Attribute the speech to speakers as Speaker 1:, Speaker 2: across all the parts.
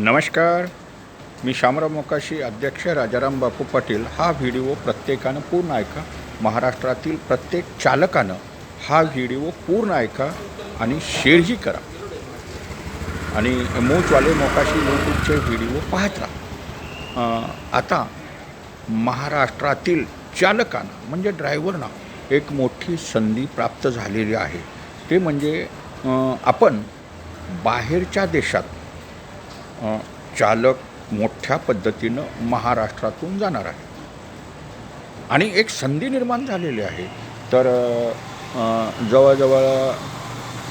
Speaker 1: नमस्कार. मी शामराव मोकाशी अध्यक्ष राजाराम बापू पाटील. हा व्हिडिओ प्रत्येकानं पूर्ण ऐका. महाराष्ट्रातील प्रत्येक चालकानं हा व्हिडिओ पूर्ण ऐका आणि शेअरही करा. आणि मूचवाले मोकाशी यूट्यूबचे व्हिडिओ पाहत राहा. आता महाराष्ट्रातील चालकांना म्हणजे ड्रायव्हरना एक मोठी संधी प्राप्त झालेली आहे. ते म्हणजे आपण बाहेरच्या देशात चालक मोठ्या पद्धतीनं महाराष्ट्रातून जाणार आहे. आणि एक संधी निर्माण झालेली आहे. तर जवळजवळ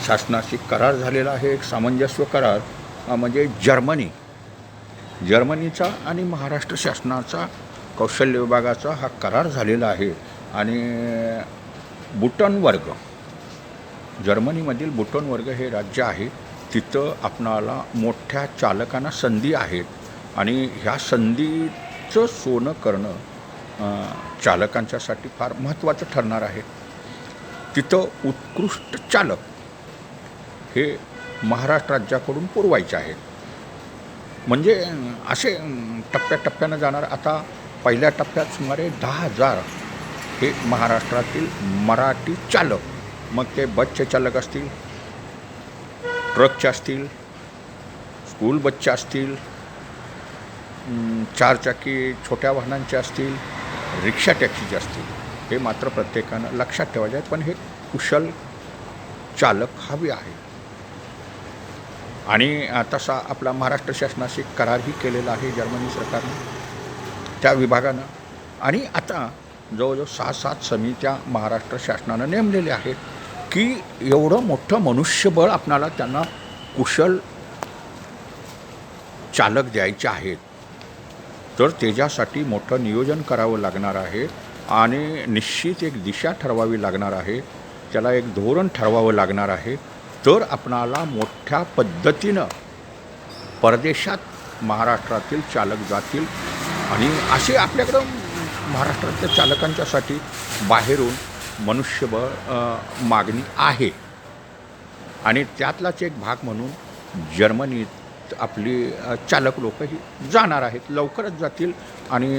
Speaker 1: शासनाशी करार झालेला आहे एक सामंजस्य करार म्हणजे जर्मनी. जर्मनीचा आणि महाराष्ट्र शासनाचा कौशल्य विभागाचा हा करार झालेला आहे. आणि बुटन वर्ग जर्मनीमधील बुटन वर्ग हे राज्य आहे. तिथं आपणाला मोठ्या चालकांना संधी आहेत. आणि ह्या संधीचं सोनं करणं चालकांच्यासाठी फार महत्त्वाचं ठरणार आहे. तिथं उत्कृष्ट चालक हे महाराष्ट्र राज्याकडून पुरवायचे आहेत. म्हणजे असे टप्प्याटप्प्यानं जाणार. आता पहिल्या टप्प्यात सुमारे दहा हजार हे महाराष्ट्रातील मराठी चालक मग ते बसचे चालक असतील ट्रकचे असतील स्कूल बसचे असतील चारचाकी छोट्या वाहनांचे असतील रिक्षा टॅक्सीचे असतील हे मात्र प्रत्येकानं लक्षात ठेवायचे आहेत. पण हे कुशल चालक हवे आहे. आणि तसा आपला महाराष्ट्र शासनाशी करारही केलेला आहे जर्मनी सरकारनं त्या विभागानं. आणि आता जवळजवळ सहा सात समित्या महाराष्ट्र शासनानं नेमलेल्या आहेत. की एवढं मोठं मनुष्यबळ आपणाला त्यांना कुशल चालक द्यायचे आहेत. तर त्याच्यासाठी मोठं नियोजन करावं लागणार आहे आणि निश्चित एक दिशा ठरवावी लागणार आहे. त्याला एक धोरण ठरवावं लागणार आहे. तर आपणाला मोठ्या पद्धतीनं परदेशात महाराष्ट्रातील चालक जातील आणि असे आपल्याकडं महाराष्ट्रातल्या चालकांच्यासाठी बाहेरून मनुष्यबळ मागणी आहे. आणि त्यातलाच एक भाग म्हणून जर्मनीत आपली चालक लोकही जाणार आहेत. लवकरच जातील आणि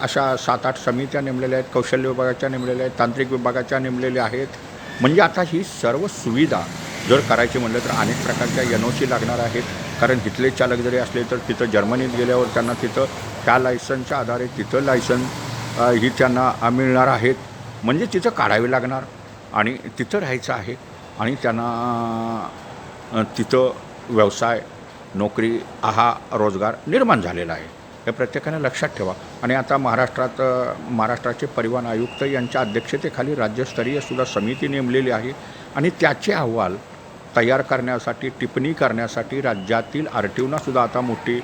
Speaker 1: अशा सात आठ समित्या नेमलेल्या आहेत कौशल्य विभागाच्या नेमलेल्या आहेत तांत्रिक विभागाच्या नेमलेल्या आहेत. म्हणजे आता ही सर्व सुविधा जर करायची म्हटलं तर अनेक प्रकारच्या एन ओ सी लागणार आहेत. कारण तिथले चालक जरी असले तर तिथं जर्मनीत गेल्यावर त्यांना तिथं त्या लायसनच्या आधारे तिथं लायसन ही त्यांना मिळणार आहेत. म्हणजे तिथं काढावी लागणार. आणि तिथं राहायचं आहे. आणि त्यांना तिथं व्यवसाय नोकरी हा रोजगार निर्माण झालेला आहे. हे प्रत्येकाने लक्षात ठेवा. आणि आता महाराष्ट्रात महाराष्ट्राचे परिवहन आयुक्त यांच्या अध्यक्षतेखाली राज्यस्तरीय सुद्धा समिती नेमलेली आहे. आणि त्याचे अहवाल तयार करण्यासाठी टिप्पणी करण्यासाठी राज्यातील आर टी ओनासुद्धा आता मोठी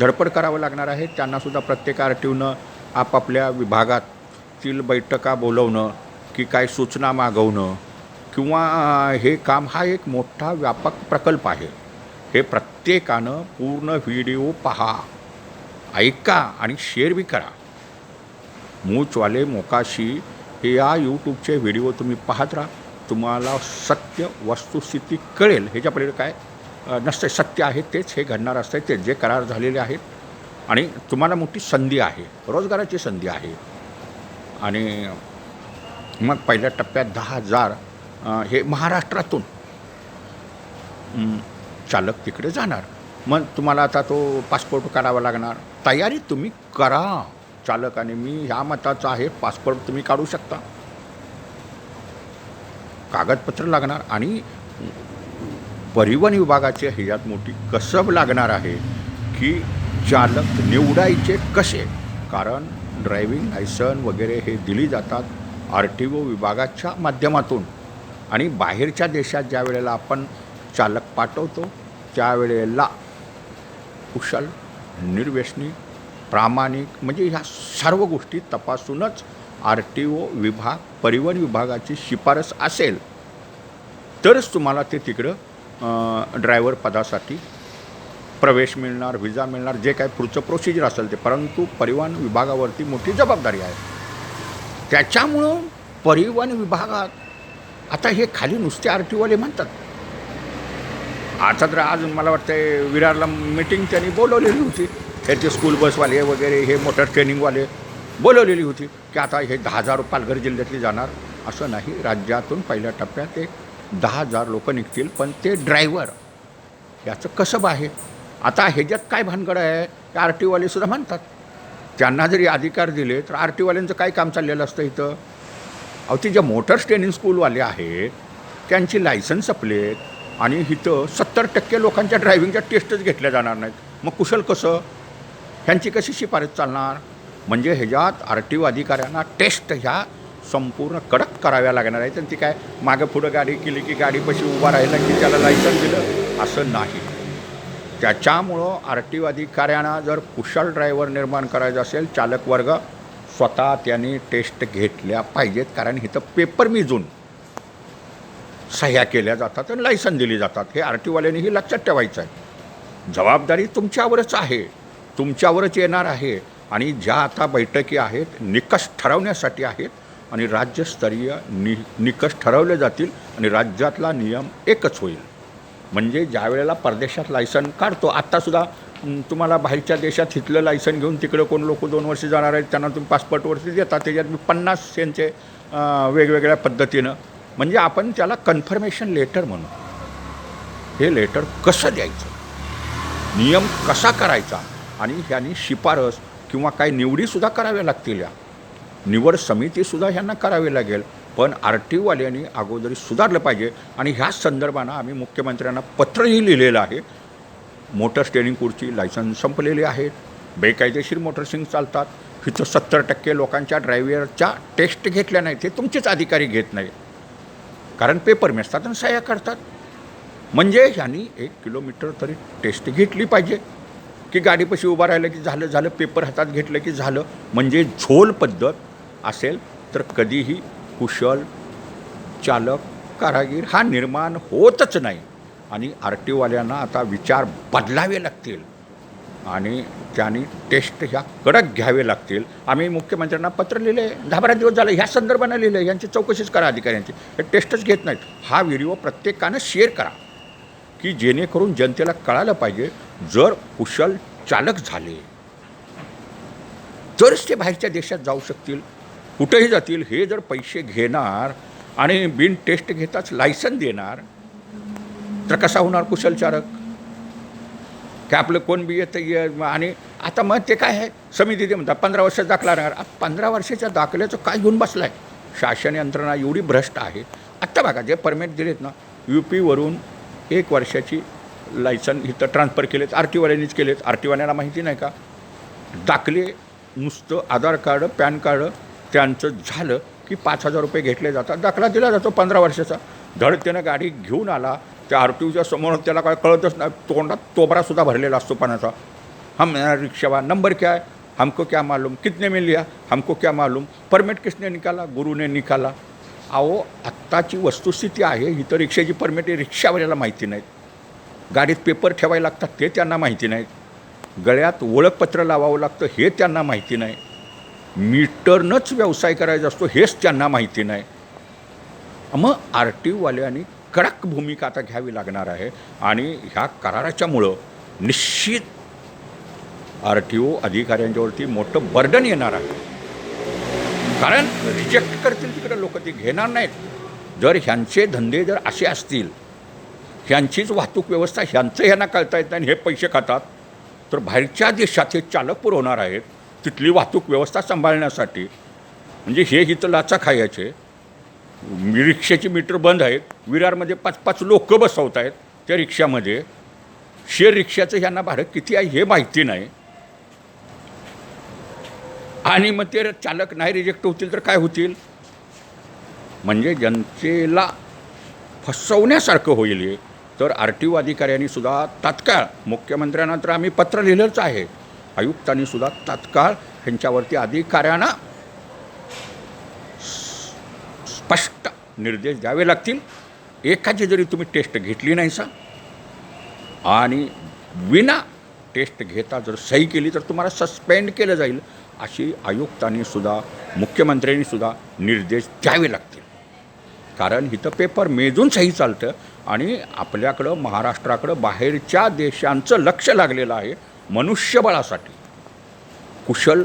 Speaker 1: धडपड करावं लागणार आहे. त्यांनासुद्धा प्रत्येक आर टी आपापल्या तील बैठका बोलवणं की काय सूचना मागवणं किंवा हे काम हा एक मोठा व्यापक प्रकल्प आहे. हे प्रत्येकानं पूर्ण व्हिडिओ पहा ऐका आणि शेअर बी करा. मूचवाले मोकाशी हे या यूट्यूबचे व्हिडिओ तुम्ही पाहत राहा. तुम्हाला सत्य वस्तुस्थिती कळेल. ह्याच्या पलीकडे काय नसते सत्य आहे तेच हे घडणार असतं ते जे करार झालेले आहेत. आणि तुम्हाला मोठी संधी आहे रोजगाराची संधी आहे. आणि मग पहिल्या टप्प्यात दहा हजार हे महाराष्ट्रातून चालक तिकडे जाणार. मग तुम्हाला आता तो पासपोर्ट काढावा लागणार. तयारी तुम्ही करा चालक. आणि मी ह्या मताचा आहे पासपोर्ट तुम्ही काढू शकता. कागदपत्र लागणार आणि परिवहन विभागाचे ह्याच्यात मोठी कसब लागणार आहे की चालक निवडायचे कसे? कारण ड्रायव्हिंग लायसन वगैरे हे दिली जातात आर टी ओ विभागाच्या माध्यमातून. आणि बाहेरच्या देशात ज्या वेळेला आपण चालक पाठवतो त्यावेळेला कुशल निर्व्यसनी प्रामाणिक म्हणजे ह्या सर्व गोष्टी तपासूनच आर टी ओ विभाग परिवहन विभागाची शिफारस असेल तरच तुम्हाला ते तिकडं ड्रायव्हर पदासाठी प्रवेश मिळणार व्हिजा मिळणार जे काय पुढचं प्रोसिजर असेल ते. परंतु परिवहन विभागावरती मोठी जबाबदारी आहे. त्याच्यामुळं परिवहन विभागात आता हे खाली नुसते आर टीओवाले म्हणतात. आता तर अजून मला वाटतं विरारला मीटिंग त्यांनी बोलवलेली होती. त्याचे स्कूल बसवाले वगैरे हे मोटर ट्रेनिंगवाले बोलवलेली होती की आता हे दहा हजार पालघर जिल्ह्यातली जाणार. असं नाही राज्यातून पहिल्या टप्प्यात एक दहा हजार लोक निघतील पण ते ड्रायव्हर याचं कसं आहे? आता ह्याच्यात काय भानगड आहे? ते आर टीवालेसुद्धा म्हणतात. त्यांना जरी अधिकार दिले तर आर टीवाल्यांचं काय काम चाललेलं असतं इथं? अहो ते ज्या मोटर्स ट्रेनिंग स्कूलवाले आहेत त्यांची लायसन्स संपलेत आणि इथं सत्तर टक्के लोकांच्या ड्रायव्हिंगच्या टेस्टच घेतल्या जाणार नाहीत. मग कुशल कसं? ह्यांची कशी शिफारस चालणार? म्हणजे ह्याच्यात आर टी ओ अधिकाऱ्यांना टेस्ट ह्या संपूर्ण कडक कराव्या लागणार आहेत. आणि ती काय मागं पुढं गाडी केली की गाडीपाशी उभा राहिला की त्याला लायसन दिलं? असं नाही. त्याच्यामुळं आर टी ओ अधिकाऱ्यांना जर कुशल ड्रायव्हर निर्माण करायचं असेल चालक वर्ग स्वतः त्यांनी टेस्ट घेतल्या पाहिजेत कारण इथं पेपर मिजून सह्या केल्या जातात आणि लायसन दिली जातात. हे आर टी ओवाल्यांनीही लक्षात ठेवायचं आहे. जबाबदारी तुमच्यावरच आहे. तुमच्यावरच येणार आहे. आणि ज्या आता बैठकी आहेत निकष ठरवण्यासाठी आहेत आणि राज्यस्तरीय नि निकष ठरवले जातील आणि राज्यातला नियम एकच होईल. म्हणजे ज्या वेळेला परदेशात लायसन काढतो आत्तासुद्धा तुम्हाला बाहेरच्या देशात इथलं लायसन घेऊन तिकडं कोण लोक दोन वर्ष जाणार आहेत त्यांना तुम्ही पासपोर्टवरती देता त्याच्यात मी पन्नास यांचे वेगवेगळ्या पद्धतीनं म्हणजे आपण त्याला कन्फर्मेशन लेटर म्हणू. हे लेटर कसं द्यायचं? नियम कसा करायचा? आणि ह्यांनी शिफारस किंवा काही निवडीसुद्धा कराव्या लागतील या. निवड समितीसुद्धा ह्यांना करावी लागेल. पण आर टी ओवाल्यांनी अगोदरी सुधारलं पाहिजे आणि ह्याच संदर्भानं आम्ही मुख्यमंत्र्यांना पत्रही लिहिलेलं आहे. मोटर स्टेरिंग कुडची लायसन्स संपलेली आहेत बेकायदेशीर मोटरसिंग चालतात. हिथं सत्तर टक्के लोकांच्या ड्रायव्हरच्या टेस्ट घेतल्या नाहीत. हे तुमचेच अधिकारी घेत नाही कारण पेपर मेसतात आणि सह्या करतात. म्हणजे ह्यांनी एक किलोमीटर तरी टेस्ट घेतली पाहिजे. की गाडीपाशी उभा राहिलं की झालं झालं पेपर हातात घेतलं की झालं. म्हणजे झोल पद्धत असेल तर कधीही कुशल चालक कारागीर हा निर्माण होतच नाही. आणि आर टी ओवाल्यांना आता विचार बदलावे लागतील. आणि त्यांनी टेस्ट ह्या कडक घ्यावे लागतील. आम्ही मुख्यमंत्र्यांना पत्र लिहिले दहा बारा दिवस झाले ह्या संदर्भानं लिहिलं यांची चौकशीच करा अधिकाऱ्यांची. हे टेस्टच घेत नाहीत. हा व्हिडिओ प्रत्येकानं शेअर करा. की जेणेकरून जनतेला कळालं पाहिजे जर कुशल चालक झाले तरच ते बाहेरच्या देशात जाऊ शकतील कुठेही जातील हे जर पैसे घेणार आणि बिन टेस्ट घेताच लायसन देणार तर कसा होणार कुशल चालक आपलं कोण बी येतं ये आणि आता मग ते काय आहे? समिती ते म्हणतात पंधरा वर्षाचा दाखला राहणार. पंधरा वर्षाच्या दाखल्याचं काय घेऊन बसला आहे शासन यंत्रणा एवढी भ्रष्ट आहे. आत्ता बघा जे परमिट दिलेत ना यू पीवरून एक वर्षाची लायसन इथं ट्रान्सफर केलेत आर टी वाल्यांनीच केलेत. आर टी वाल्यांना माहिती नाही का? दाखले नुसतं आधार कार्ड पॅन कार्ड त्यांचं झालं की पाच हजार रुपये घेतले जातात. दाखला दिला जातो पंधरा वर्षाचा. धड त्यानं गाडी घेऊन आला त्या आर टी ओच्या समोर त्याला काय कळतच नाही. तोंडात तोबरासुद्धा भरलेला असतो पाण्याचा. हम रिक्षावा नंबर क्या है? हमको क्या मालूम? कितने में लिया? हमको क्या मालूम? परमिट किसने निकाला? गुरुने निकाला. अहो आत्ताची वस्तुस्थिती आहे ही तर रिक्षाची परमिट रिक्षावाल्याला माहिती नाहीत. गाडीत पेपर ठेवायला लागतात ते त्यांना माहिती नाहीत. गळ्यात ओळखपत्र लावावं लागतं हे त्यांना माहिती नाही. मीटरनंच व्यवसाय करायचा असतो हेच त्यांना माहिती नाही. मग आर टी ओवाल्यांनी कडक भूमिका आता घ्यावी लागणार आहे आणि ह्या कराराच्यामुळं निश्चित आर टी ओ अधिकाऱ्यांच्यावरती मोठं बर्डन येणार आहे. कारण रिजेक्ट करतील तिकडे लोक ती घेणार नाहीत. जर ह्यांचे धंदे जर असे असतील ह्यांचीच वाहतूक व्यवस्था ह्यांचं ह्यांना कळता येत नाही हे पैसे खातात तर बाहेरच्या देशात हे चालक पुरवणार आहेत. तिथली वाहतूक व्यवस्था सांभाळण्यासाठी म्हणजे हे इथं लाचा खायचे. मी- रिक्षाची मीटर बंद आहेत. विरारमध्ये पाच पाच लोक बसवत आहेत त्या रिक्षामध्ये. शेअर रिक्षाचं ह्यांना भाडं किती आहे हे माहिती नाही. आणि मग ते चालक नाही रिजेक्ट होतील तर काय होतील? म्हणजे जनतेला फसवण्यासारखं होईल हे. तर आर टी ओ अधिकाऱ्यांनी सुद्धा तात्काळ मुख्यमंत्र्यांना तर आम्ही पत्र लिहिलंच आहे. आयुक्तांनी सुद्धा तात्काळ ह्यांच्यावरती अधिकाऱ्यांना स्पष्ट निर्देश द्यावे लागतील. एकाची जरी तुम्ही टेस्ट घेतली नाही सा आणि विना टेस्ट घेता जर सही केली तर तुम्हाला सस्पेंड केलं जाईल अशी आयुक्तांनी सुद्धा मुख्यमंत्र्यांनी सुद्धा निर्देश द्यावे लागतील. कारण इथं पेपर मेजून सही चालतं आणि आपल्याकडं महाराष्ट्राकडं बाहेरच्या देशांचं लक्ष लागलेलं आहे. मनुष्यबळासाठी कुशल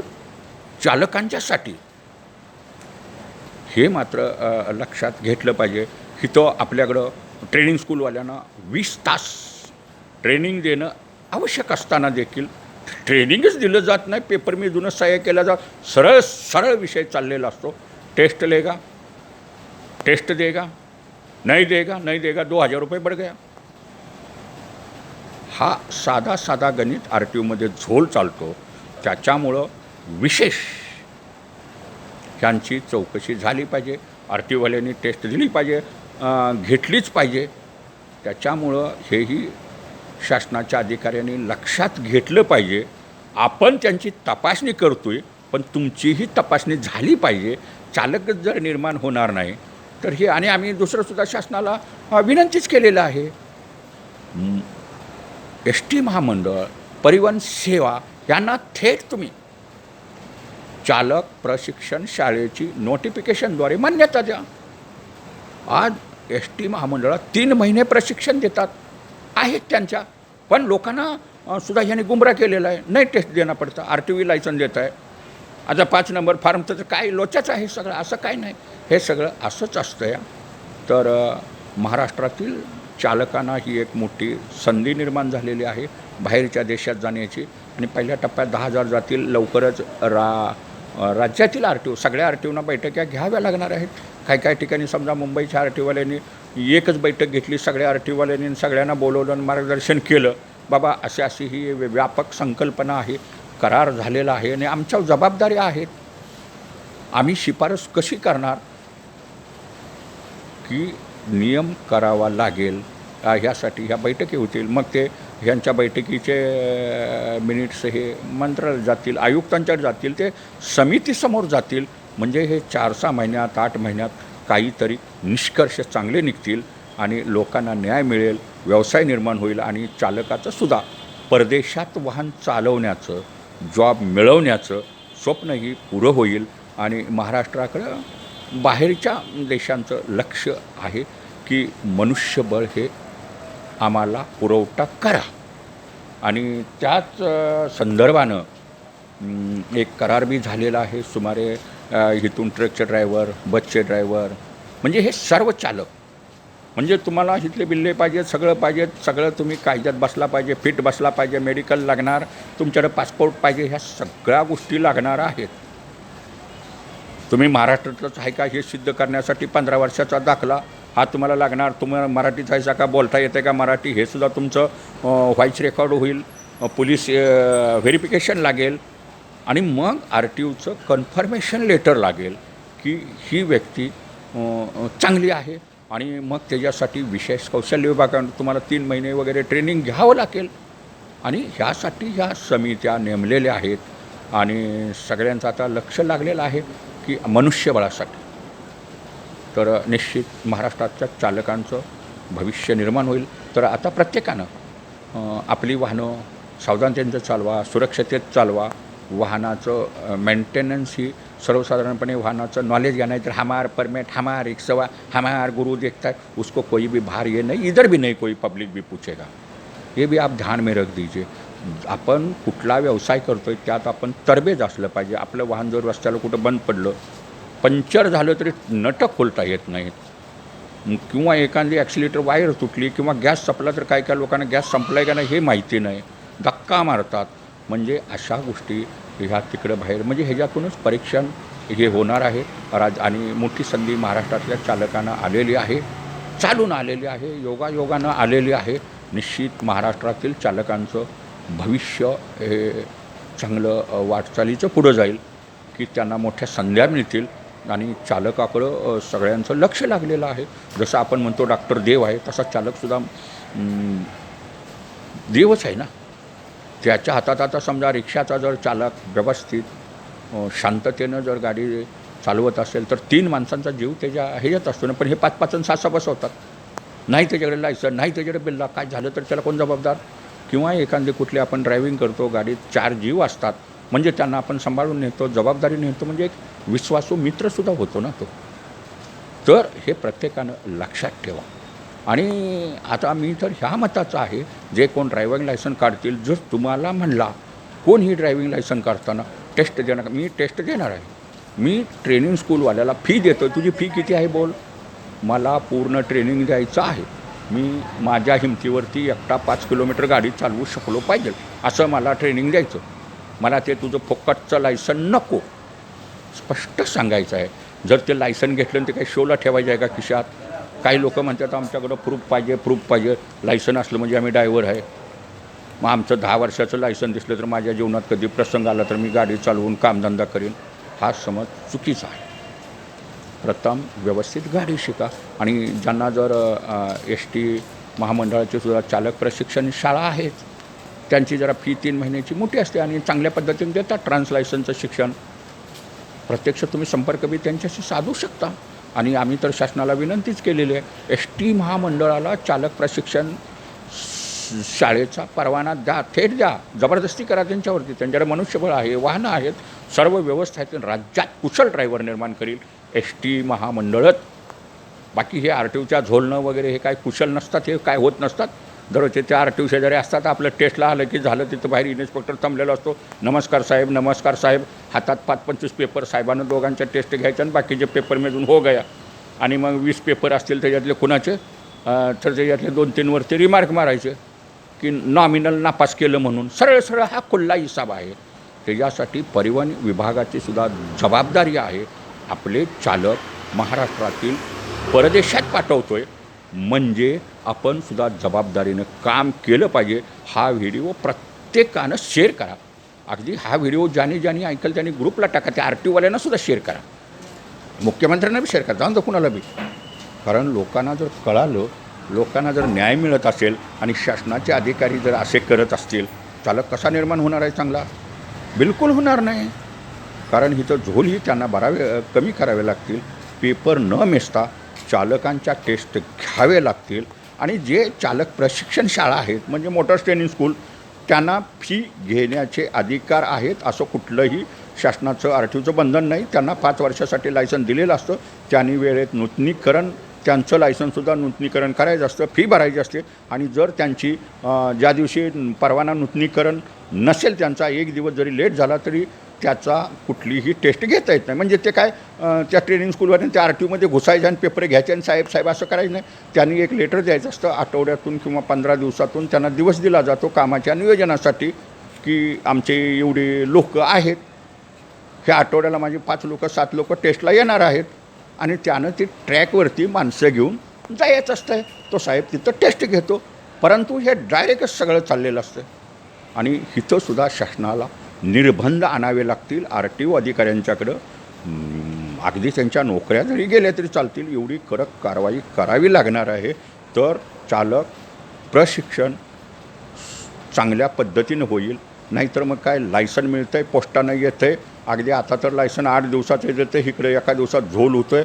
Speaker 1: चालकांच्यासाठी. हे मात्र लक्षात घेतलं पाहिजे. इथं आपल्याकडं ट्रेनिंग स्कूलवाल्यांना वीस तास ट्रेनिंग देणं आवश्यक असताना देखील ट्रेनिंगच दिलं जात नाही. पेपर मी जुनं सहाय्य केला जात सरळ सरळ विषय चाललेला असतो. टेस्ट लेगा टेस्ट देगा नाही देगा नाही देगा दो हजार रुपये बढ़ गया हा साधा साधा गणित आर टी ओमध्ये झोल चालतो. त्याच्यामुळं विशेष ह्यांची चौकशी झाली पाहिजे. आर टी ओवाल्यांनी टेस्ट दिली पाहिजे घेतलीच पाहिजे. त्याच्यामुळं हेही शासनाच्या अधिकाऱ्यांनी लक्षात घेतलं पाहिजे. आपण त्यांची तपासणी करतो आहे पण तुमचीही तपासणी झाली पाहिजे. चालकच जर निर्माण होणार नाही तर हे आणि आम्ही दुसरंसुद्धा शासनाला विनंतीच केलेलं आहे. एस टी महामंडळ परिवहन सेवा यांना थेट तुम्ही चालक प्रशिक्षण शाळेची नोटिफिकेशनद्वारे मान्यता द्या. आज एस टी महामंडळात तीन महिने प्रशिक्षण देतात. आहेत त्यांच्या पण लोकांना सुद्धा ह्याने गुमराह केलेला आहे. नाही टेस्ट देणं पडतं. आर टी व्ही लायसन देत आहे. आता पाच नंबर फार्म तर काय लोचाच आहे सगळं? असं काय नाही. हे सगळं असंच असतं या तर महाराष्ट्रातील चालकांना ही एक मोठी संधी निर्माण झालेली आहे बाहेरच्या देशात जाण्याची. आणि पहिल्या टप्प्यात दहा हजार जातील लवकरच रा राज्यातील आर टी ओ सगळ्या आर टी ओना बैठक्या घ्याव्या लागणार आहेत. काही काही ठिकाणी समजा मुंबईच्या आर टी ओवाल्यांनी एकच बैठक घेतली सगळ्या आर टी ओवाल्यांनी सगळ्यांना बोलवलं आणि मार्गदर्शन केलं. बाबा अशी अशी ही व्यापक संकल्पना आहे करार झालेला आहे आणि आमच्या जबाबदाऱ्या आहेत आम्ही शिफारस कशी करणार? की नियम करावा लागेल. ह्यासाठी ह्या बैठकी होतील. मग ते ह्यांच्या बैठकीचे मिनिट्स हे मंत्रालयात जातील आयुक्तांच्याकडे जातील ते समितीसमोर जातील. म्हणजे हे चार सहा महिन्यात आठ महिन्यात काहीतरी निष्कर्ष चांगले निघतील आणि लोकांना न्याय मिळेल व्यवसाय निर्माण होईल आणि चालकाचं सुद्धा. परदेशात वाहन चालवण्याचं जॉब मिळवण्याचं स्वप्नही पुरं होईल आणि महाराष्ट्राकडं बाहेरच्या देशांचं लक्ष आहे. की मनुष्यबळ हे आम्हाला पुरवठा करा. आणि त्याच संदर्भानं एक करार बी झालेला आहे सुमारे इथून ट्रकचे ड्रायव्हर बसचे ड्रायव्हर म्हणजे हे सर्व चालक. म्हणजे तुम्हाला इथले बिल्ले पाहिजेत सगळं पाहिजेत सगळं तुम्ही कायद्यात बसला पाहिजे फिट बसला पाहिजे मेडिकल लागणार तुमच्याकडे पासपोर्ट पाहिजे ह्या सगळ्या गोष्टी लागणार आहेत. तुम्ही महाराष्ट्रातलंच आहे का हे सिद्ध करण्यासाठी पंधरा वर्षाचा दाखला? हा तुम्हाला लागणार. तुम्हाला मराठीत आहे का बोलता येते का मराठी? हे सुद्धा तुमचं व्हॉईस रेकॉर्ड होईल. पोलीस व्हेरिफिकेशन लागेल. आणि मग आर टी ओचं कन्फर्मेशन लेटर लागेल की ही व्यक्ती चांगली आहे. आणि मग त्याच्यासाठी विशेष कौशल्य विभागानं तुम्हाला तीन महिने वगैरे ट्रेनिंग घ्यावं लागेल. आणि ह्यासाठी ह्या समित्या नेमलेल्या आहेत. आणि सगळ्यांचं आता लक्ष लागलेलं आहे की मनुष्यबळासाठी. तर निश्चित महाराष्ट्राच्या चालकांचं भविष्य निर्माण होईल. तर आता प्रत्येकानं आपली वाहनं सावधानतेनं चालवा सुरक्षतेत चालवा. वाहनाचं मेंटेनन्स ही सर्वसाधारणपणे वाहनाचं नॉलेज घ्या नाही तर हमार परमिट हमार रिक्सवा हमार गुरु देखता है उसको कोई भी बाहर ये नहीं इधर भी नहीं कोई पब्लिक भी पूछेगा. हे बी आप ध्यान में रख दीजिए. आपण कुठला व्यवसाय करतोय त्यात आपण तरबेज असलं पाहिजे. आपलं वाहन जर रस्त्याला कुठं बंद पडलं पंक्चर झालं तरी नटं खोलता येत नाहीत. किंवा एखादी ॲक्सिलेटर वायर तुटली किंवा गॅस संपला तर काय काय लोकांना गॅस संपला का नाही हे माहिती नाही. धक्का मारतात. म्हणजे अशा गोष्टी ह्या तिकडं बाहेर म्हणजे ह्याच्यातूनच परीक्षण हे होणार आहे. राज आणि मोठी संधी महाराष्ट्रातल्या चालकांना आलेली आहे. चालून आलेली आहे. योगायोगानं आलेली आहे. निश्चित महाराष्ट्रातील चालकांचं भविष्य हे चांगलं वाटचालीचं पुढं जाईल की त्यांना मोठ्या संध्या मिळतील. आणि चालकाकडं सगळ्यांचं लक्ष लागलेलं आहे. जसं आपण म्हणतो डॉक्टर देव आहे तसा चालकसुद्धा देवच आहे ना. त्याच्या हातात आता समजा रिक्षाचा जर चालक व्यवस्थित शांततेनं जर गाडी चालवत असेल तर तीन माणसांचा जीव त्याच्या ह्याच्यात असतो ना. पण हे पाच पाच आणि सहा सहा बसवतात. नाही त्याच्याकडे लायसन नाही त्याच्याकडे बिल्ला काय झालं तर त्याला कोण जबाबदार? किंवा एखादे कुठले आपण ड्रायव्हिंग करतो गाडीत चार जीव असतात. म्हणजे त्यांना आपण सांभाळून नेतो जबाबदारी नेतो म्हणजे एक विश्वासू मित्रसुद्धा होतो ना तो. तर हे प्रत्येकानं लक्षात ठेवा. आणि आता मी तर ह्या मताचा आहे जे कोण ड्रायव्हिंग लायसन काढतील जर तुम्हाला म्हणला कोण ही ड्रायव्हिंग लायसन काढताना टेस्ट देणार? मी टेस्ट देणार आहे. मी ट्रेनिंग स्कूलवाल्याला फी देतो. तुझी फी किती आहे बोल? मला पूर्ण ट्रेनिंग द्यायचं आहे. मी माझ्या हिमतीवरती एकटा पाच किलोमीटर गाडी चालवू शकलो पाहिजे असं मला ट्रेनिंग द्यायचं. मला ते तुझं फोकटचं लायसन नको. स्पष्ट सांगायचं आहे. जर ते लायसन घेतलं ते काही शोला ठेवायचं आहे का खिशात? काही लोक म्हणतात आमच्याकडं प्रूफ पाहिजे प्रूफ पाहिजे. लायसन असलं म्हणजे आम्ही ड्रायव्हर आहे. मग आमचं दहा वर्षाचं लायसन दिसलं तर माझ्या जीवनात कधी प्रसंग आला तर मी गाडी चालवून कामधंदा करीन. हा समज चुकीचा आहे. प्रथम व्यवस्थित गाडी शिका. आणि ज्यांना जर एस टी महामंडळाची सुद्धा चालक प्रशिक्षण शाळा आहेत त्यांची जरा फी तीन महिन्याची मोठी असते आणि चांगल्या पद्धतीने देतात ट्रान्स लायसनचं शिक्षण. प्रत्यक्ष तुम्ही संपर्क बी त्यांच्याशी साधू शकता. आणि आम्ही तर शासनाला विनंतीच केलेली आहे एस टी महामंडळाला चालक प्रशिक्षण शाळेचा परवाना द्या थेट द्या जबरदस्ती करा त्यांच्यावरती. त्यांच्याकडे मनुष्यबळ आहे वाहनं आहेत सर्व व्यवस्था आहेत राज्यात कुशल ड्रायव्हर निर्माण करील एस टी महामंडळच. बाकी हे आर टी ओच्या झोलणं वगैरे हे काय कुशल नसतात हे काय होत नसतात. दररोजचे ते आर टी शेजारी असतात. आपलं टेस्टला आलं की झालं तिथं बाहेर इन्स्पेक्टर थांबलेला असतो. नमस्कार साहेब नमस्कार साहेब. हातात पाच पंचवीस पेपर साहेबांना दोघांच्या टेस्ट घ्यायच्या आणि बाकीचे पेपर मेजून हो गया. आणि मग वीस पेपर असतील त्याच्यातले कुणाचे? तर त्याच्यातले दोन तीनवरती रिमार्क मारायचे की नॉमिनल नापास केलं म्हणून. सरळ सरळ हा खुल्ला हिसाब आहे. त्याच्यासाठी परिवहन विभागाची सुद्धा जबाबदारी आहे. आपले चालक महाराष्ट्रातील परदेशात पाठवतो आहे म्हणजे आपण सुद्धा जबाबदारीनं काम केलं पाहिजे. हा व्हिडिओ प्रत्येकानं शेअर करा. अगदी हा व्हिडिओ ज्याने ज्याने ऐकल त्याने ग्रुपला टाका त्या आर टी ओवाल्यांना सुद्धा शेअर करा. मुख्यमंत्र्यांना बी शेअर करा. जाऊन कुणाला बी. कारण लोकांना जर कळालं लोकांना जर न्याय मिळत असेल आणि शासनाचे अधिकारी जर असे करत असतील चालक कसा निर्माण होणार आहे चांगला? बिलकुल होणार नाही. कारण हिचं झोलही त्यांना भरावे कमी करावे लागतील. पेपर न मेसता चालकांच्या टेस्ट घ्यावे लागतील. आणि जे चालक प्रशिक्षण शाळा आहेत म्हणजे मोटर ट्रेनिंग स्कूल त्यांना फी घेण्याचे अधिकार आहेत असं कुठलंही शासनाचं आर टी ओचं बंधन नाही. त्यांना पाच वर्षासाठी लायसन दिलेलं असतं. त्यांनी वेळेत नूतनीकरण त्यांचं लायसनसुद्धा नूतनीकरण करायचं असतं. फी भरायची असते. आणि जर त्यांची ज्या दिवशी परवाना नूतनीकरण नसेल त्यांचा एक दिवस जरी लेट झाला तरी त्याचा कुठलीही टेस्ट घेता येत नाही. म्हणजे ते काय त्या ट्रेनिंग स्कूलवर त्या आर टी ओमध्ये घुसायचे आणि पेपर घ्यायचे आणि साहेब साहेब असं करायचं नाही. त्यांनी एक लेटर द्यायचं असतं आठवड्यातून किंवा पंधरा दिवसातून त्यांना दिवस दिला जातो कामाच्या नियोजनासाठी की आमचे एवढे लोक आहेत. ह्या आठवड्याला माझे पाच लोक सात लोक टेस्टला येणार आहेत आणि त्यानं ती ट्रॅकवरती माणसं घेऊन जायचं असतं तो साहेब तिथं टेस्ट घेतो. परंतु हे डायरेक्टच सगळं चाललेलं असतं आणि इथंसुद्धा शासनाला निर्बंध आणावे लागतील. आर टी ओ अधिकाऱ्यांच्याकडं अगदी त्यांच्या नोकऱ्या जरी गेल्या तरी चालतील. एवढी कडक कारवाई करावी लागणार आहे. तर चालक प्रशिक्षण चांगल्या पद्धतीनं होईल. नाहीतर मग काय लायसन मिळतं आहे पोस्टानं येतं आहे अगदी आता तर लायसन आठ दिवसाचं येतं इकडे एका दिवसात झोल होतं आहे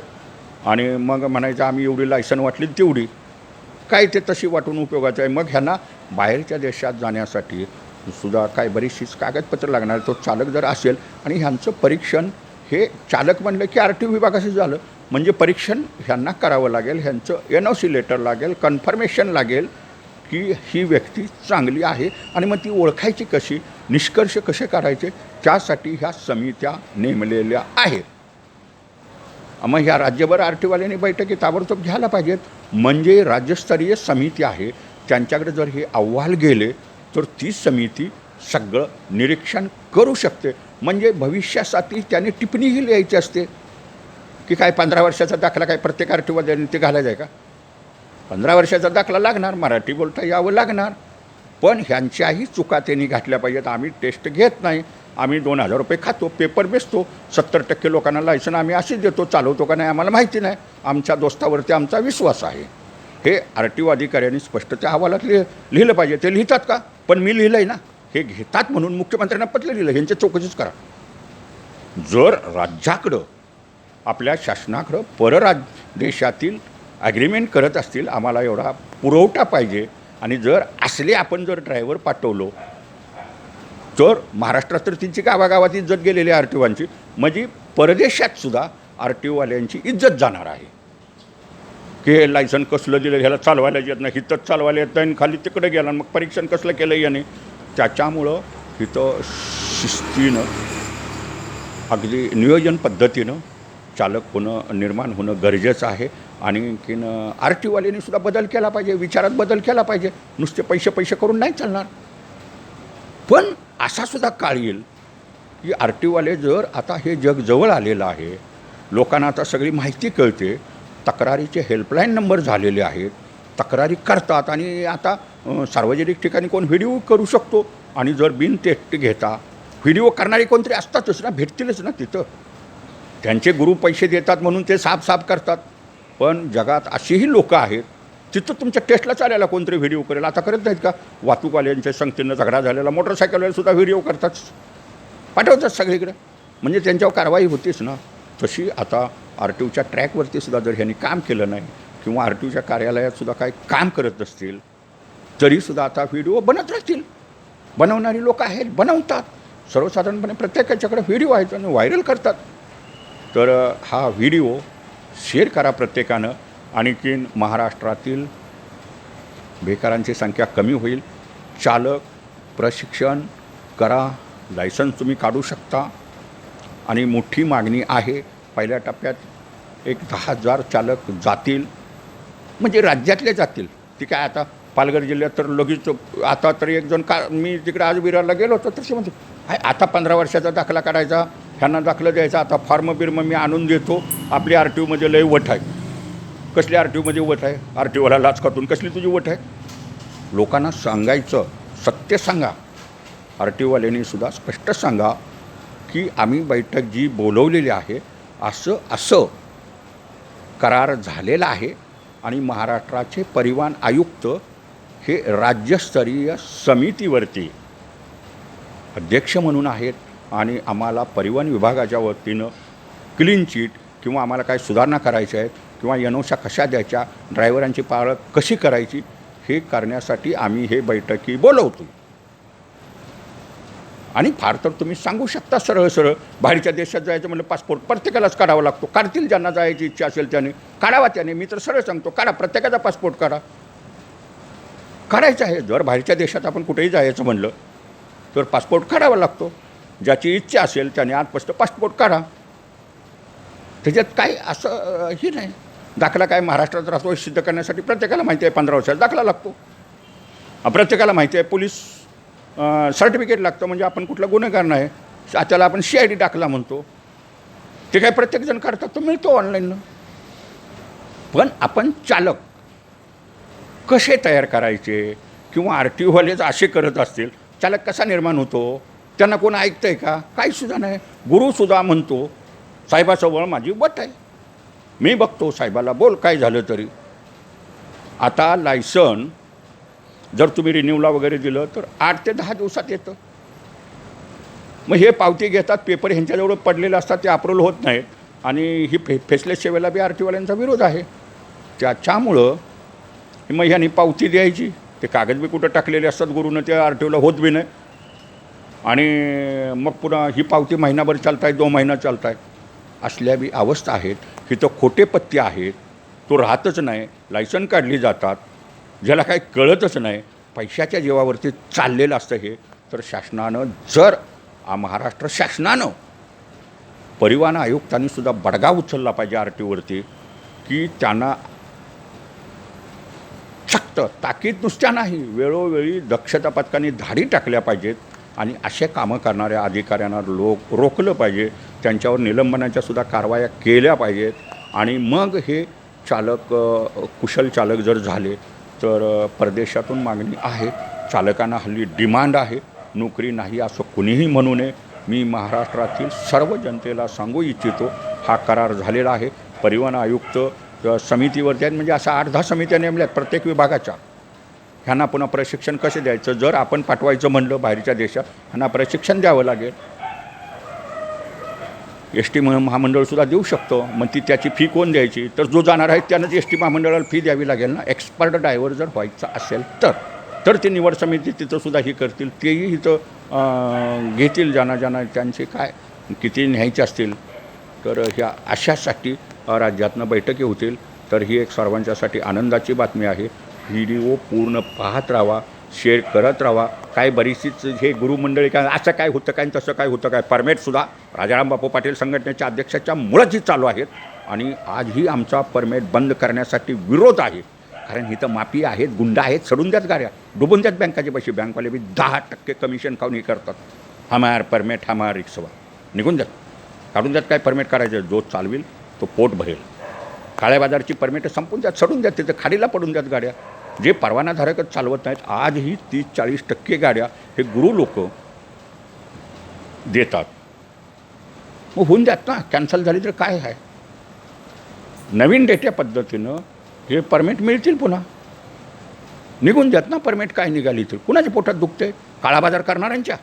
Speaker 1: आणि मग म्हणायचं आम्ही एवढी लायसन वाटली तेवढी. काय ते तशी वाटून उपयोगाचं आहे. मग ह्यांना बाहेरच्या देशात जाण्यासाठी सुद्धा काय बरीचशीच कागदपत्र लागणार तो चालक जर असेल आणि ह्यांचं परीक्षण हे चालक म्हणलं की आर टी ओ विभागाशी झालं. म्हणजे परीक्षण ह्यांना करावं लागेल ह्यांचं एन ओ सी लेटर लागेल कन्फर्मेशन लागेल की ही व्यक्ती चांगली आहे आणि मग ती ओळखायची कशी निष्कर्ष कसे करायचे त्यासाठी ह्या समित्या नेमलेल्या आहेत. मग ह्या राज्यभर आर टीवाल्यांनी बैठकी ताबडतोब घ्यायला पाहिजेत. म्हणजे राज्यस्तरीय समिती आहे त्यांच्याकडे जर हे अहवाल गेले तर ती समिती सगळं निरीक्षण करू शकते. म्हणजे भविष्यासाठी त्याने टिप्पणीही लिहायची असते. की काय पंधरा वर्षाचा दाखला काय प्रत्येक आरटीवाद्याने ते घालायचं आहे का? पंधरा वर्षाचा दाखला लागणार मराठी बोलता यावं लागणार. पण ह्यांच्याही चुका त्यांनी घातल्या पाहिजेत. आम्ही टेस्ट घेत नाही. आम्ही दोन हजार रुपये खातो पेपर बेचतो. सत्तर टक्के लोकांना लायसन आम्ही असेच देतो. चालवतो का नाही आम्हाला माहिती नाही. आमच्या दोस्तावरती आमचा विश्वास आहे. हे आर टी ओ अधिकाऱ्यांनी स्पष्ट त्या अहवालात लिह लिहिलं पाहिजे. ते लिहितात का? पण मी लिहिलं आहे ना हे घेतात म्हणून मुख्यमंत्र्यांना पत्र लिहिलं ह्यांच्या चौकशीच करा. जर राज्याकडं आपल्या शासनाकडं परराज देशातील ॲग्रीमेंट करत असतील आम्हाला एवढा पुरवठा पाहिजे. आणि जर असले आपण जर ड्रायव्हर पाठवलो तर महाराष्ट्रात तर तिची गावागावात इज्जत गेलेली आर टी ओवांची म्हणजे परदेशात सुद्धा आर टी ओवाल्यांची इज्जत जाणार आहे. की हे लायसन कसलं दिलं ह्याला चालवायला येत नाही इथंच चालवायला येत नाही आणि खाली तिकडे गेला मग परीक्षण कसलं केलं याने? त्याच्यामुळं इथं शिस्तीनं अगदी नियोजन पद्धतीनं चालक होणं निर्माण होणं गरजेचं आहे. आणखीन आर टीवाल्यानी सुद्धा बदल केला पाहिजे विचारात बदल केला पाहिजे. नुसते पैसे पैसे करून नाही चालणार. पण असा सुद्धा काळ येईल की आर टी वाले जर आता हे जग जवळ आलेलं आहे लोकांना आता सगळी माहिती कळते तक्रारीचे हेल्पलाईन नंबर झालेले आहेत तक्रारी करतात आणि आता सार्वजनिक ठिकाणी कोण व्हिडिओ करू शकतो आणि जर बिन टेस्ट घेता व्हिडिओ करणारे कोणतरी असतातच ना भेटतीलच ना तिथं. त्यांचे गुरु पैसे देतात म्हणून ते साफ साफ करतात. पण जगात अशीही लोकं आहेत तिथं तुमच्या टेस्टला चालायला कोणतरी व्हिडिओ करेल. आता करत नाहीत का? वाहतूकवाल्यांच्या संगतीनं झगडा झालेला मोटरसायकलवाले सुद्धा व्हिडिओ करतात. पाठवतात सगळीकडे. म्हणजे त्यांच्यावर कारवाई होतीच ना. तशी आता आर टी ओच्या ट्रॅकवरती सुद्धा जर ह्यांनी काम केलं नाही किंवा आर टी ओच्या कार्यालयात सुद्धा काही काम करत नसतील तरीसुद्धा आता व्हिडिओ बनत राहतील. बनवणारी लोक आहेत बनवतात. सर्वसाधारणपणे प्रत्येकाच्याकडे व्हिडिओ आहेत आणि व्हायरल करतात. तर हा व्हिडिओ शेअर करा प्रत्येकानं. आणखीन महाराष्ट्रातील बेकारांची संख्या कमी होईल. चालक प्रशिक्षण करा. लायसन्स तुम्ही काढू शकता. आणि मोठी मागणी आहे पहिल्या टप्प्यात एक दहा हजार चालक जातील म्हणजे राज्यातले जातील. ती काय आता पालघर जिल्ह्यात तर लगेच आता तरी एक जण का मी तिकडे आज विरारला गेलो होतो तसे म्हणते "हाय, आता पंधरा वर्षाचा दाखला काढायचा ह्यांना दाखला द्यायचा आता फॉर्म बिर्म मी आणून देतो आपली आर टी ओमध्ये लय वट आहे. कसली आर टी ओमध्ये वट आहे? आर टी ओला लाच खातून कसली तुझी वट आहे? लोकांना सांगायचं सत्य सांगा. आर टी ओवाल्यांनी सुद्धा स्पष्ट सांगा की आम्ही बैठक जी बोलवलेली आहे असं असं करार झालेला आहे आणि महाराष्ट्राचे परिवहन आयुक्त हे राज्यस्तरीय समितीवरती अध्यक्ष म्हणून आहेत आणि आम्हाला परिवहन विभागाच्या वतीनं क्लीन चिट किंवा आम्हाला काय सुधारणा करायच्या आहेत किंवा यनोशा कशा द्यायच्या ड्रायव्हरांची पाळत कशी करायची हे करण्यासाठी आम्ही हे बैठकी बोलवतो. आणि फार तर तुम्ही सांगू शकता सरळ सरळ बाहेरच्या देशात जायचं म्हणलं पासपोर्ट प्रत्येकालाच काढावा लागतो. काढतील ज्यांना जायची इच्छा असेल त्याने. काढावा त्याने. मी तर सरळ सांगतो काढा प्रत्येकाचा पासपोर्ट काढा. काढायचं आहे. जर बाहेरच्या देशात आपण कुठेही जायचं म्हणलं तर पासपोर्ट काढावा लागतो. ज्याची इच्छा असेल त्याने आजपासून पासपोर्ट काढा. त्याच्यात काय असं हे नाही. दाखला काय महाराष्ट्रात राहतो हे सिद्ध करण्यासाठी प्रत्येकाला माहिती आहे पंधरा वर्षाचा दाखला लागतो. प्रत्येकाला माहिती आहे पोलीस सर्टिफिकेट लागतं म्हणजे आपण कुठला गुन्हेगार नाही. त्याला आपण सी आय डी टाकला म्हणतो. ते काय प्रत्येकजण काढतात तो मिळतो ऑनलाईननं पण आपण चालक कसे तयार करायचे किंवा आर टी ओवालेच असे करत असतील चालक कसा निर्माण होतो त्यांना कोण ऐकतं आहे का काहीसुद्धा नाही. गुरुसुद्धा म्हणतो साहेबाजवळ माझी बट आहे. मी बघतो साहेबाला बोल काय झालं तरी. आता लायसन जर तुम्ही रिन्यूला वगैरे दिलं तर आठ ते दहा दिवसात येतं. मग हे पावती घेतात पेपर ह्यांच्याजवळ पडलेले असतात ते अप्रूव्हल होत नाहीत. आणि ही फे फेसलेस सेवेला बी आर टीवाल्यांचा विरोध आहे. त्याच्यामुळं मग ह्यांनी पावती द्यायची. ते कागद बी कुठं टाकलेले असतात गुरुनं ते आर टी ओला होत बी नाही. आणि मग पुन्हा ही पावती महिनाभर चालत आहे दोन महिना चालत आहे असल्या बी अवस्था आहेत. इथं खोटे पत्ते आहेत. तो राहतच नाही. लायसन काढली जातात. ज्याला काही कळतच नाही पैशाच्या जीवावरती चाललेलं असतं हे तर शासनानं जर महाराष्ट्र शासनानं परिवहन आयुक्तांनी सुद्धा बडगा उचलला पाहिजे आर टीवरती की त्यांना सक्त ताकीद नुसत्या नाही वेळोवेळी दक्षता पथकाने धाडी टाकल्या पाहिजेत आणि असे कामं करणाऱ्या अधिकाऱ्यांना लोक रोखलं पाहिजे त्यांच्यावर निलंबनाच्या सुद्धा कारवाया केल्या पाहिजेत आणि मग हे चालक कुशल चालक जर झाले तर परदेशातून मागणी आहे. चालकांना हल्ली डिमांड आहे. नोकरी नाही असं कुणीही म्हणू नये. मी महाराष्ट्रातील सर्व जनतेला सांगू इच्छितो हा करार झालेला आहे. परिवहन आयुक्त समितीवरती आहेत. म्हणजे अशा आठ दहा समित्या नेमल्यात प्रत्येक विभागाच्या. ह्यांना पुन्हा प्रशिक्षण कसे द्यायचं? जर आपण पाठवायचं म्हणलं बाहेरच्या देशात ह्यांना प्रशिक्षण द्यावं लागेल. एस टी महामंडळसुद्धा देऊ शकतो. मग ती त्याची फी कोण द्यायची? तर जो जाणार आहे त्यानंच एस टी महामंडळाला फी द्यावी लागेल ना? एक्सपर्ट ड्रायव्हर जर व्हायचा असेल तर. तर ते निवड समिती तिथंसुद्धा ही करतील. तेही इथं घेतील ज्यांना ज्यांना त्यांचे काय किती न्यायचे असतील. तर ह्या अशासाठी राज्यातनं बैठकी होतील. तर ही एक सर्वांच्यासाठी आनंदाची बातमी आहे. व्हिडिओ पूर्ण पाहत राहा. शेअर करत राहा. काय बरीचशीच हे गुरुमंडळी काय असं काय होतं काय तसं काय होतं काय? परमेटसुद्धा राजाराम बापू पाटील संघटनेच्या अध्यक्षाच्या मुळाची चालू आहेत आणि आजही आमचा परमेट बंद करण्यासाठी विरोध आहे. कारण इथं माफी आहेत गुंड आहेत सडून द्यात गाड्या. डुबून द्यात बँकाचे पैसे. बँकवाले बी दहा टक्के कमिशन खाऊन हे करतात. हमार परमेट हमार रिक्सवा. निघून द्या. काढून द्यात काय परमेट करायचं? जो चालवेल तो पोट भरेल. काळ्या बाजारची परमिट संपून द्या सडून द्या. तिथं खाडीला पडून द्यात गाड्या. जे परवानाधारकच चालवत नाहीत आजही तीस चाळीस टक्के गाड्या हे गुरु लोक देतात. मग होऊन द्यात ना कॅन्सल झाली तर काय आहे? नवीन डेट्या पद्धतीनं हे परमिट मिळतील पुन्हा. निघून द्यात ना परमिट काय निघाली तर. कुणाच्या पोटात दुखते काळा बाजार करणाऱ्यांच्या.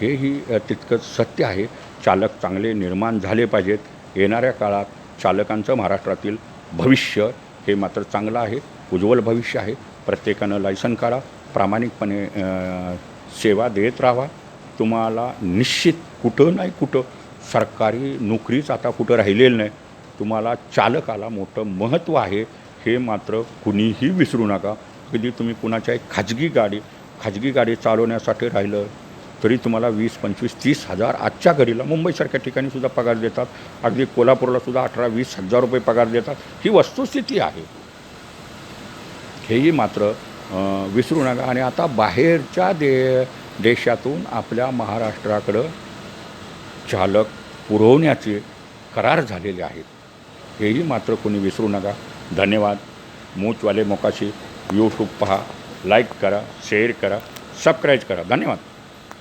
Speaker 1: हेही तितकंच सत्य आहे. चालक चांगले निर्माण झाले पाहिजेत. येणाऱ्या काळात चालकांचं महाराष्ट्रातील भविष्य हे मात्र चांगलं आहे. उज्ज्वल भविष्य आहे. प्रत्येकानं लायसन काढा. प्रामाणिकपणे सेवा देत राहा. तुम्हाला निश्चित कुठं नाही कुठं सरकारी नोकरीच आता कुठं राहिलेलं नाही. तुम्हाला चालकाला मोठं महत्त्व आहे. हे मात्र कुणीही विसरू नका. कधी तुम्ही कुणाच्या एक खाजगी गाडी खाजगी गाडी चालवण्यासाठी राहिलं तरी तुम्हाला वीस पंचवीस तीस हजार आजच्या घडीला मुंबईसारख्या ठिकाणी सुद्धा पगार देतात. अगदी कोल्हापूरला सुद्धा अठरा वीस हजार रुपये पगार देतात. ही वस्तुस्थिती आहे. हेही मात्र विसरू नका. आणि आता बाहेरच्या दे देशातून आपल्या महाराष्ट्राकडं चालक पुरवण्याचे करार झालेले आहेत. हेही मात्र कोणी विसरू नका. धन्यवाद. मूचवाले मोकाशी यूट्यूब पहा. लाईक करा शेअर करा सबस्क्राईब करा. धन्यवाद.